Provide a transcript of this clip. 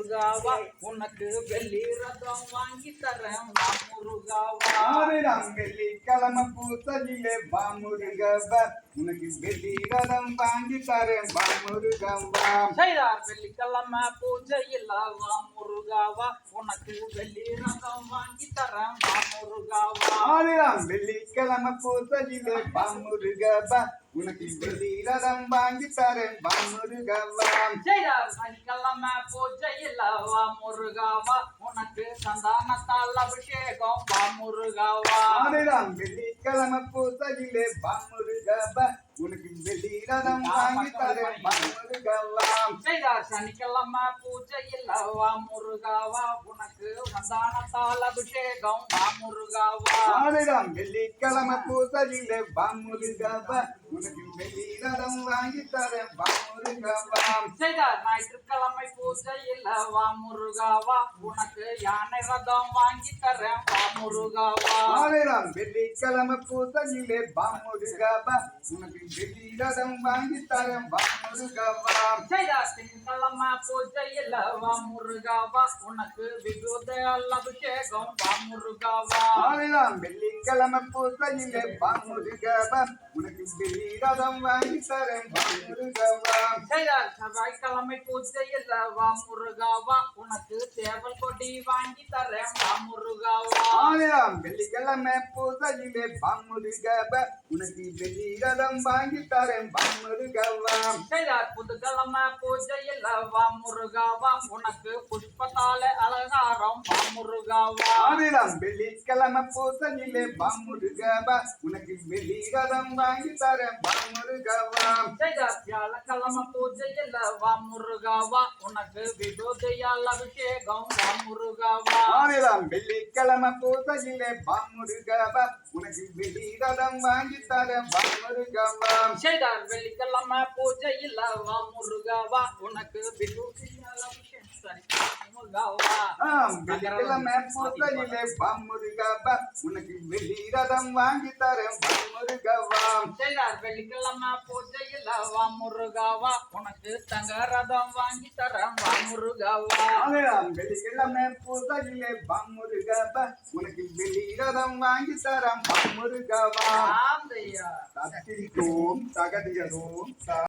முருகாவா உனக்கு வெள்ளி ரதம் வாங்கி தரேன் வா முருகாவா. ஆறுடம் வெள்ளிக்கிழமை பூசலிலே பாமுருகவ உனக்கு வெள்ளி ரதம் வாங்கி தரேன் பாமுருகவா செய்தார் வெள்ளிக்கிழமை பூஜையில் வா முருகாவா உனக்கு வெள்ளி ரதம் வாங்கி தரேன் வா முருகாவா. வெள்ளிக்கிழமை பூசலிலே பாமுருகவ உனக்கு வெள்ளி ரதம் வாங்கி தரேன். பாமுருகவா செய்தார் சனிக்கிழமை பூஜையில் வா முருகாவா உனக்கு சந்தானத்தால் அபிஷேகம். வா முருகாவா ஆறுடம் வெள்ளிக்கிழமை பூசலிலே பாமுருகவ உனக்கு வெள்ளி ரதம் வாங்கி தரேன். பாமுருகவா செய்தார் சனிக்கிழமை பூஜையில் வா முருகாவா உனக்கு சந்தானத்தால் அபிஷேகம். வா முருகாவா ஆறுடம் வெள்ளிக்கிழமை பூசலிலே பாமுருகவ உனக்கு வெள்ளி ரதம் வாங்கி தரேன். பாமுருகவா செய்தார் ஞாயிற்றுக்கிழமை பூஜையில் வா முருகாவா உனக்கு யானை ரதம் வாங்கி தரேன். வா முருகாவா ஆயிரம் வெள்ளிக்கிழமை பூசையிலே பாமுருகவா உனக்கு வெள்ளி ரதம் வாங்கி தரேன் பாமுருகவா செய்தார் திங்கக்கிழமை பூஜையில் வா முருகாவா உனக்கு விபூதையால் அபிஷேகம் வா முருகாவா வெள்ளிக்கிழமை பூசையிலே பாமுருகவா உனக்கு வெள்ளி ரதம் வாங்கி தரேன் பாமுருகவா செய்தார் செவ்வாய்க்கிழமை பூஜையில் வா முருகாவா உனக்கு சேவல் கொடி வாங்கி தரேன் வா முருகாவா வெள்ளிக்கிழமை பூசையிலே பாமுருகவா உனக்கு வெள்ளி ரதம் வாங்கி தரேன் முருகவாம் செய்தார் பூஜையில் வா முருகாவா உனக்கு புஷ்பத்தால அலங்காரம் வா. முருகாவா ஆயிரம் வெள்ளிக்கிழமை பூசையிலே பாமுருகவா உனக்கு வெள்ளி ரதம் வாங்கி தரேன் பாமுருகவா வியாழக்கிழமை பூஜையில் வா. முருகாவா உனக்கு விபூதியால் அபிஷேகம் வா. முருகாவா ஆயிரம் வெள்ளிக்கிழமை பூசையிலே பாமுருகவா உனக்கு வெள்ளி ரதம் வாங்கி தரேன் பாமுருகவா வெள்ளிக்கிழமை பூஜையில் வா. முருகாவா உனக்கு விபூதியால் அபிஷேகம் சரி முருகாவா ஆம், வெள்ளிக்கிழமை பூசையிலே பாமுருகவா உனக்கு வெள்ளி ரதம் வாங்கி தரேன் செய்தார் வெள்ளிக்கிழமை பூஜையில் வா முருகாவா. உனக்கு தங்க ரதம் வாங்கி தரேன் வா முருகாவா. வெள்ளிக்கிழமை பூசையிலே பாமுருகவா உனக்கு வெள்ளி ரதம் வாங்கி தரேன் ஆந்தையா தத்திரிக்கோம் தகதியதோம்